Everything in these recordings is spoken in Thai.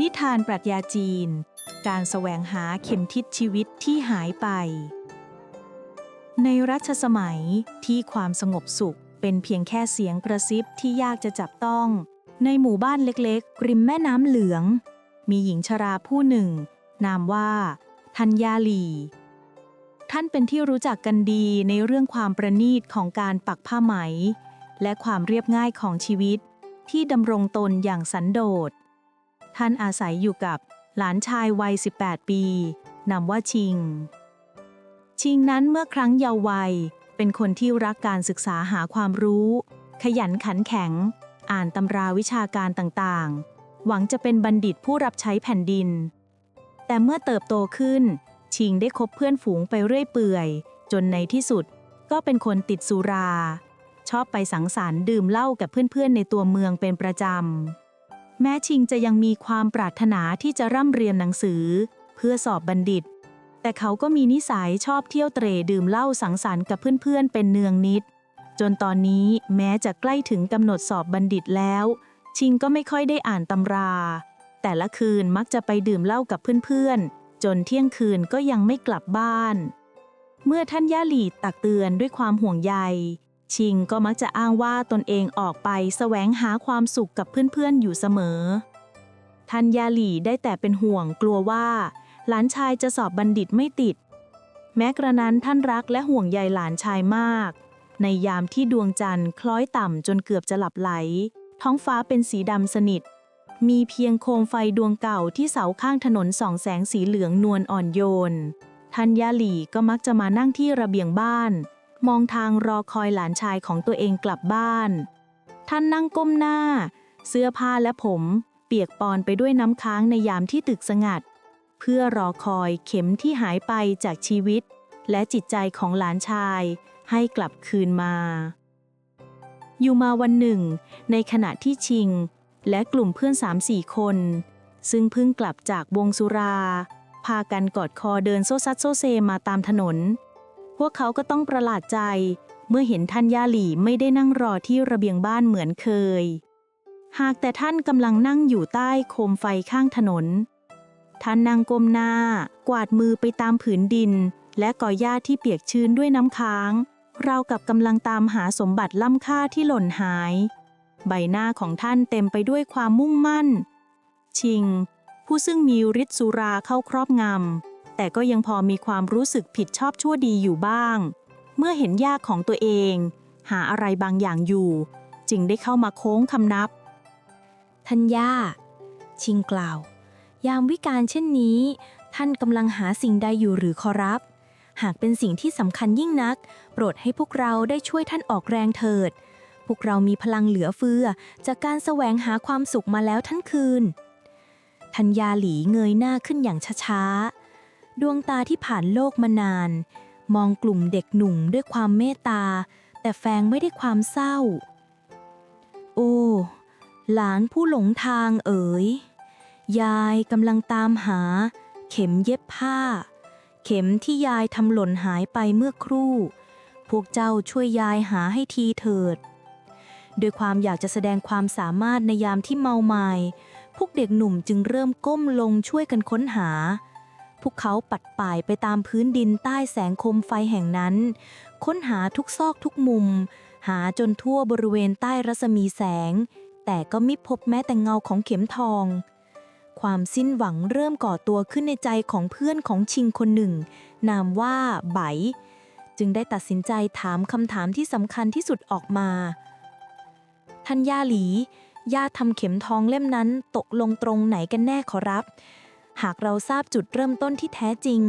นิทานปรัชญาจีน การแสวงหาเข็มทิศชีวิตที่หายไป ในรัชสมัยที่ความสงบสุขเป็นเพียงแค่เสียงกระซิบที่ยากจะจับต้อง ในหมู่บ้านเล็กๆ ริมแม่น้ำเหลือง มีหญิงชราผู้หนึ่ง นามว่าธัญญาลี ท่านเป็นที่รู้จักกันดีในเรื่องความประณีตของการปักผ้าไหม และความเรียบง่ายของชีวิต ที่ดำรงตนอย่างสันโดษ ท่านอาศัยอยู่กับหลานชายวัย 18 ปี นามว่าชิง ชิงนั้นเมื่อครั้งเยาว์วัย เป็นคนที่รักการศึกษาหาความรู้ ขยันขันแข็ง อ่านตำราวิชาการต่างๆ หวังจะเป็นบัณฑิตผู้รับใช้แผ่นดิน แต่เมื่อเติบโตขึ้น ชิงได้คบเพื่อนฝูงไปเรื่อยเปื่อย จนในที่สุดก็เป็นคนติดสุรา ชอบไปสังสรรค์ดื่มเหล้ากับเพื่อนๆในตัวเมืองเป็นประจำ แม้ชิงจะยังมีความปรารถนาที่จะร่ำเรียนหนังสือ เพื่อสอบบัณฑิต แต่เขาก็มีนิสัยชอบเที่ยวเตร่ดื่มเหล้าสังสรรค์กับเพื่อนๆ เป็นเนืองนิด จนตอนนี้แม้จะใกล้ถึงกำหนดสอบบัณฑิตแล้ว ชิงก็ไม่ค่อยได้อ่านตำรา แต่ละคืนมักจะไปดื่มเหล้ากับเพื่อนๆ จนเที่ยงคืนก็ยังไม่กลับบ้าน เมื่อท่านย่าหลีตักเตือนด้วยความห่วงใย ชิงก็มักจะอ้างว่าตนเองออกไปแสวงหาความสุขกับเพื่อนๆอยู่เสมอท่านยาหลีได้แต่เป็นห่วงกลัวว่า หลานชายจะสอบบัณฑิตไม่ติด แม้กระนั้นท่านรักและห่วงใยหลานชายมาก ในยามที่ดวงจันทร์คล้อยต่ำจนเกือบจะหลับไหล ท้องฟ้าเป็นสีดำสนิท มีเพียงโคมไฟดวงเก่าที่เสาข้างถนนส่องแสงสีเหลืองนวลอ่อนโยนท่านยาหลีก็มักจะมานั่งที่ระเบียงบ้าน มองทางรอคอยหลานชายของตัวเองกลับบ้าน ท่านนั่งก้มหน้า เสื้อผ้าและผม เปียกปอนไปด้วยน้ำค้างในยามที่ตึกสงัด เพื่อรอคอยเข็มที่หายไปจากชีวิต และจิตใจของหลานชายให้กลับคืนมา อยู่มาวันหนึ่ง ในขณะที่ชิง และกลุ่มเพื่อนสามสี่คน ซึ่งเพิ่งกลับจากวงสุรา พากันกอดคอเดินโซซัดโซเซมาตามถนน วกเขาก็ต้องประหลาดใจ เมื่อเห็นท่านย่าหลี่ไม่ได้นั่งรอที่ระเบียงบ้านเหมือนเคย หากแต่ท่านกำลังนั่งอยู่ใต้โคมไฟข้างถนน ท่านนั่งก้มหน้า กวาดมือไปตามผืนดิน และก่อหญ้าที่เปียกชื้นด้วยน้ำค้าง เรากับกำลังตามหาสมบัติล้ำค่าที่หล่นหาย ใบหน้าของท่านเต็มไปด้วยความมุ่งมั่น ชิง ผู้ซึ่งมีฤทธิ์สุราเข้าครอบงำ แต่ก็ยังพอมีความรู้สึกผิดชอบชั่วดีอยู่บ้าง เมื่อเห็นยากของตัวเอง หาอะไรบางอย่างอยู่ จึงได้เข้ามาโค้งคำนับท่านย่าชิงกล่าว ยามวิการเช่นนี้ ท่านกำลังหาสิ่งใดอยู่หรือขอรับ หากเป็นสิ่งที่สำคัญยิ่งนัก โปรดให้พวกเราได้ช่วยท่านออกแรงเถิด พวกเรามีพลังเหลือเฟือ จากการแสวงหาความสุขมาแล้วทั้งคืน ทัญญาหลีเงยหน้าขึ้นอย่างช้าๆ ดวงตาที่ผ่านโลกมานาน มองกลุ่มเด็กหนุ่มด้วยความเมตตา แต่แฝงไม่ได้ความเศร้า โอ้ หลานผู้หลงทางเอ๋ย ยายกำลังตามหา เข็มเย็บผ้า เข็มที่ยายทำหล่นหายไปเมื่อครู่ พวกเจ้าช่วยยายหาให้ทีเถิดด้วยความอยากจะแสดงความสามารถในยามที่เมาไมา้พวกเด็กหนุ่มจึงเริ่มก้มลงช่วยกันค้นหา พวกเขาปัดป่ายไปตามพื้นดินใต้แสงคมไฟแห่งนั้น ค้นหาทุกซอกทุกมุม หาจนทั่วบริเวณใต้รัศมีแสง แต่ก็ไม่พบแม้แต่เงาของเข็มทอง ความสิ้นหวังเริ่มก่อตัวขึ้นในใจของเพื่อนของชิงคนหนึ่ง นามว่าไบจึงได้ตัดสินใจถามคำถามที่สำคัญที่สุดออกมา ท่านย่าหลี ย่าทำเข็มทองเล่มนั้นตกลงตรงไหนกันแน่ขอรับ หากเราทราบจุดเริ่มต้นที่แท้จริง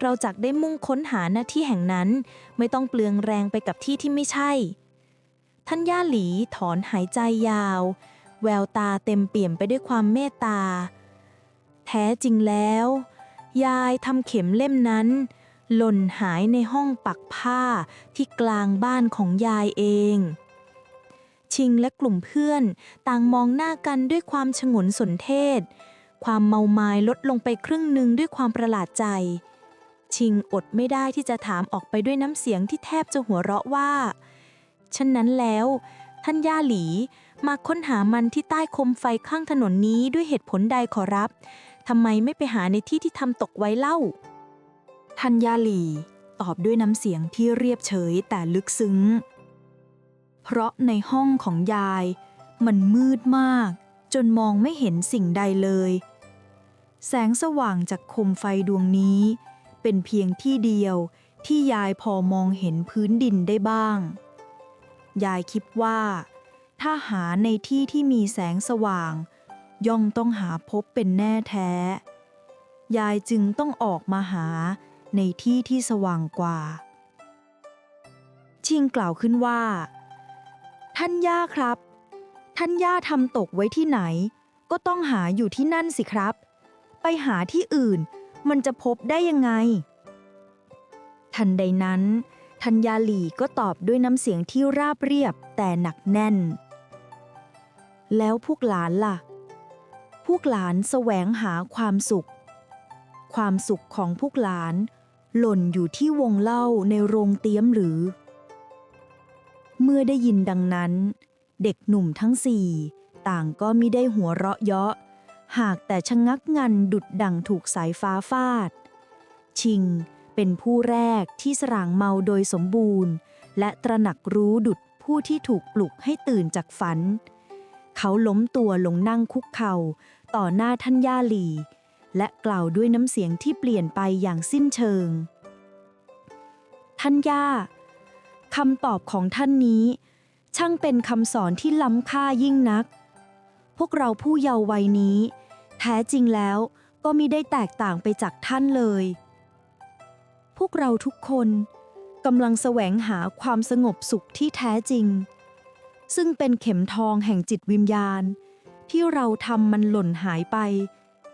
เราจักได้มุ่งค้นหาหน้าที่แห่งนั้น ไม่ต้องเปลืองแรงไปกับที่ที่ไม่ใช่ ท่านย่าหลีถอนหายใจยาว แววตาเต็มเปี่ยมไปด้วยความเมตตา แท้จริงแล้ว ยายทำเข็มเล่มนั้น หล่นหายในห้องปักผ้าที่กลางบ้านของยายเองชิงและกลุ่มเพื่อนต่างมองหน้ากันด้วยความฉงนสนเทศ ความเมาไม้ลดลงไปครึ่งหนึ่งด้วยความประหลาดใจ ชิงอดไม่ได้ที่จะถามออกไปด้วยน้ำเสียงที่แทบจะหัวเราะว่าฉะนั้นแล้ว ท่านย่าหลีมาค้นหามันที่ใต้คมไฟข้างถนนนี้ด้วยเหตุผลใดขอรับทำไมไม่ไปหาในที่ที่ทำตกไว้เล่าทัญญาหลีตอบด้วยน้ำเสียงที่เรียบเฉยแต่ลึกซึ้ง เพราะในห้องของยาย มันมืดมาก จนมองไม่เห็นสิ่งใดเลย แสงสว่างจากคมไฟดวงนี้ เป็นเพียงที่เดียวที่ยายพอมองเห็นพื้นดินได้บ้าง ยายคิดว่า ถ้าหาในที่ที่มีแสงสว่าง ย่อมต้องหาพบเป็นแน่แท้ ยายจึงต้องออกมาหาในที่ที่สว่างกว่า ชิงกล่าวขึ้นว่า ท่านย่าครับ ท่านย่าทำตกไว้ที่ไหน ก็ต้องหาอยู่ที่นั่นสิครับ ไปหาที่อื่น มันจะพบได้ยังไง ทันใดนั้นทัญญาหลีก็ตอบด้วยน้ำเสียงที่ราบเรียบแต่หนักแน่น แล้วพวกหลานล่ะ พวกหลานแสวงหาความสุข ความสุขของพวกหลาน หล่นอยู่ที่วงเล่าในโรงเตี้ยมหรือ เมื่อได้ยินดังนั้น เด็กหนุ่มทั้งสี่ ต่างก็มิได้หัวเราะเยาะ หากแต่ชะงักงันดุดดังถูกสายฟ้าฟาด ชิงเป็นผู้แรกที่สร่างเมาโดยสมบูรณ์ และตระหนักรู้ดุดผู้ที่ถูกปลุกให้ตื่นจากฝัน เขาล้มตัวลงนั่งคุกเข่าต่อหน้าท่านย่าหลี และกล่าวด้วยน้ำเสียงที่เปลี่ยนไปอย่างสิ้นเชิง ท่านย่าคำตอบของท่านนี้ ช่างเป็นคำสอนที่ล้ำค่ายิ่งนัก พวกเราผู้เยาว์วัยนี้ แท้จริงแล้วก็มิได้แตกต่างไปจากท่านเลย พวกเราทุกคนกำลังแสวงหาความสงบสุขที่แท้จริง ซึ่งเป็นเข็มทองแห่งจิตวิญญาณ ที่เราทำมันหล่นหายไป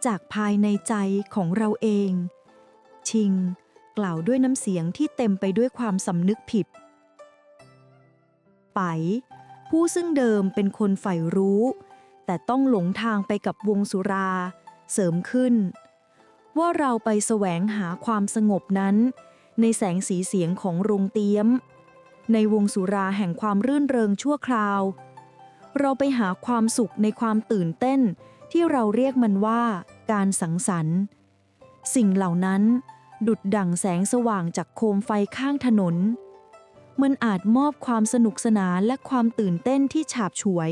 จากภายในใจของเราเอง ชิง กล่าวด้วยน้ำเสียงที่เต็มไปด้วยความสำนึกผิด ไป ผู้ซึ่งเดิมเป็นคนใฝ่รู้ แต่ต้องหลงทางไปกับวงสุรา เสริมขึ้น ว่าเราไปแสวงหาความสงบนั้น ในแสงสีเสียงของโรงเตี้ยม ในวงสุราแห่งความรื่นเริงชั่วคราว เราไปหาความสุขในความตื่นเต้นที่เราเรียกมันว่าการสังสรรค์ สิ่งเหล่านั้นดุดดั่งแสงสว่างจากโคมไฟข้างถนน มันอาจมอบความสนุกสนานและความตื่นเต้นที่ฉาบฉวย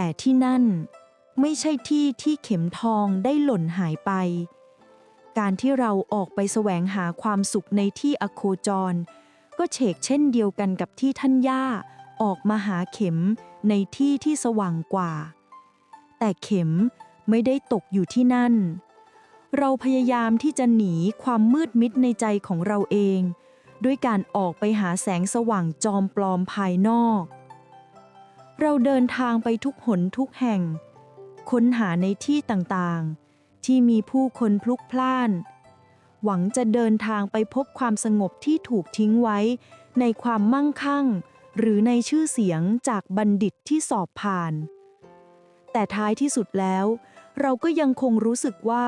แต่ที่นั่น ไม่ใช่ที่ที่เข็มทองได้หล่นหายไป การที่เราออกไปแสวงหาความสุขในที่อโคจร ก็เฉกเช่นเดียวกันกับที่ท่านย่าออกมาหาเข็มในที่ที่สว่างกว่า แต่เข็มไม่ได้ตกอยู่ที่นั่น เราพยายามที่จะหนีความมืดมิดในใจของเราเอง ด้วยการออกไปหาแสงสว่างจอมปลอมภายนอก เราเดินทางไปทุกหนทุกแห่ง ค้นหาในที่ต่างๆ ที่มีผู้คนพลุกพล่าน หวังจะเดินทางไปพบความสงบที่ถูกทิ้งไว้ ในความมั่งคั่ง หรือในชื่อเสียงจากบัณฑิตที่สอบผ่าน แต่ท้ายที่สุดแล้ว เราก็ยังคงรู้สึกว่า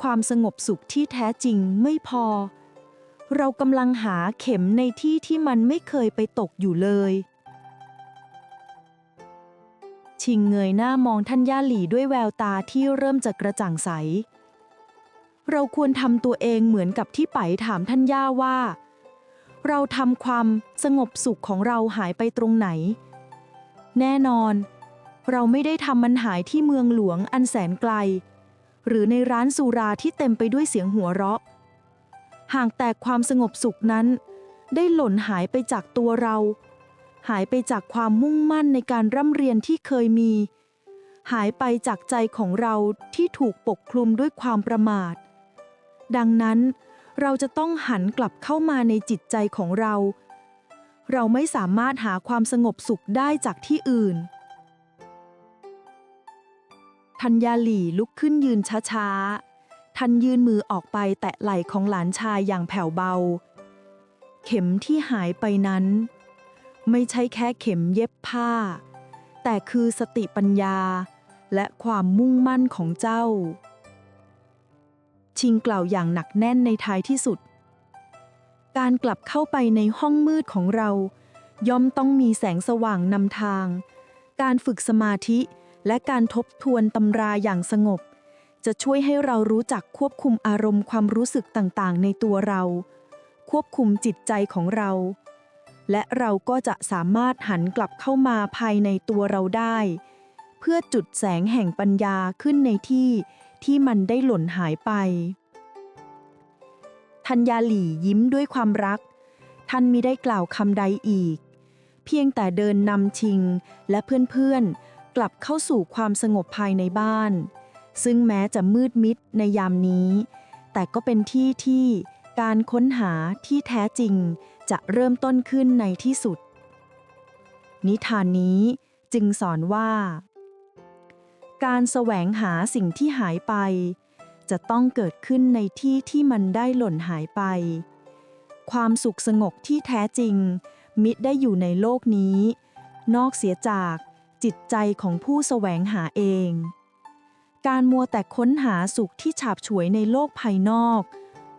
ความสงบสุขที่แท้จริงไม่พอ เรากำลังหาเข็มในที่ที่มันไม่เคยไปตกอยู่เลย ชิงเงยหน้ามองท่านย่าหลี่ด้วยแววตาที่เริ่มจะกระจ่างใส เราควรทำตัวเองเหมือนกับที่ไปถามท่านย่าว่า เราทำความสงบสุขของเราหายไปตรงไหน แน่นอน เราไม่ได้ทำมันหายที่เมืองหลวงอันแสนไกล หรือในร้านสุราที่เต็มไปด้วยเสียงหัวเราะหากแต่ความสงบสุขนั้น ได้หล่นหายไปจากตัวเรา หายไปจากความมุ่งมั่นในการร่ำเรียนที่เคยมี หายไปจากใจของเราที่ถูกปกคลุมด้วยความประมาท ดังนั้นเราจะต้องหันกลับเข้ามาในจิตใจของเรา เราไม่สามารถหาความสงบสุขได้จากที่อื่น ทัญญาหลี่ลุกขึ้นยืนช้าๆ ทันยื่นมือออกไปแตะไหล่ของหลานชายอย่างแผ่วเบา เข็มที่หายไปนั้น ไม่ใช่แค่เข็มเย็บผ้า แต่คือสติปัญญา และความมุ่งมั่นของเจ้า ชิงกล่าวอย่างหนักแน่นในท้ายที่สุด การกลับเข้าไปในห้องมืดของเรา ย่อมต้องมีแสงสว่างนำทาง การฝึกสมาธิและการทบทวนตำราอย่างสงบ จะช่วยให้เรารู้จักควบคุมอารมณ์ความรู้สึกต่างๆ ในตัวเรา ควบคุมจิตใจของเรา และเราก็จะสามารถหันกลับเข้ามาภายในตัวเราได้ เพื่อจุดแสงแห่งปัญญาขึ้นในที่ที่มันได้หล่นหายไป ทัญญาหลี่ยิ้มด้วยความรัก ท่านมิได้กล่าวคำใดอีก เพียงแต่เดินนำชิงและเพื่อนๆ กลับเข้าสู่ความสงบภายในบ้าน ซึ่งแม้จะมืดมิดในยามนี้ แต่ก็เป็นที่ที่การค้นหาที่แท้จริง จะเริ่มต้นขึ้นในที่สุด นิทานนี้จึงสอนว่า การแสวงหาสิ่งที่หายไป จะต้องเกิดขึ้นในที่ที่มันได้หล่นหายไป ความสุขสงบที่แท้จริง มิได้อยู่ในโลกนี้ นอกเสียจากจิตใจของผู้แสวงหาเอง การมัวแต่ค้นหาสุขที่ฉาบฉวยในโลกภายนอก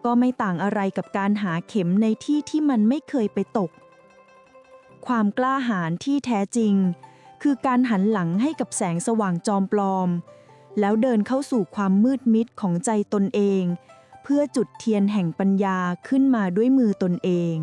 ก็ไม่ต่างอะไรกับการหาเข็มในที่ที่มันไม่เคยไปตก ความกล้าหาญที่แท้จริง คือการหันหลังให้กับแสงสว่างจอมปลอม แล้วเดินเข้าสู่ความมืดมิดของใจตนเอง เพื่อจุดเทียนแห่งปัญญาขึ้นมาด้วยมือตนเอง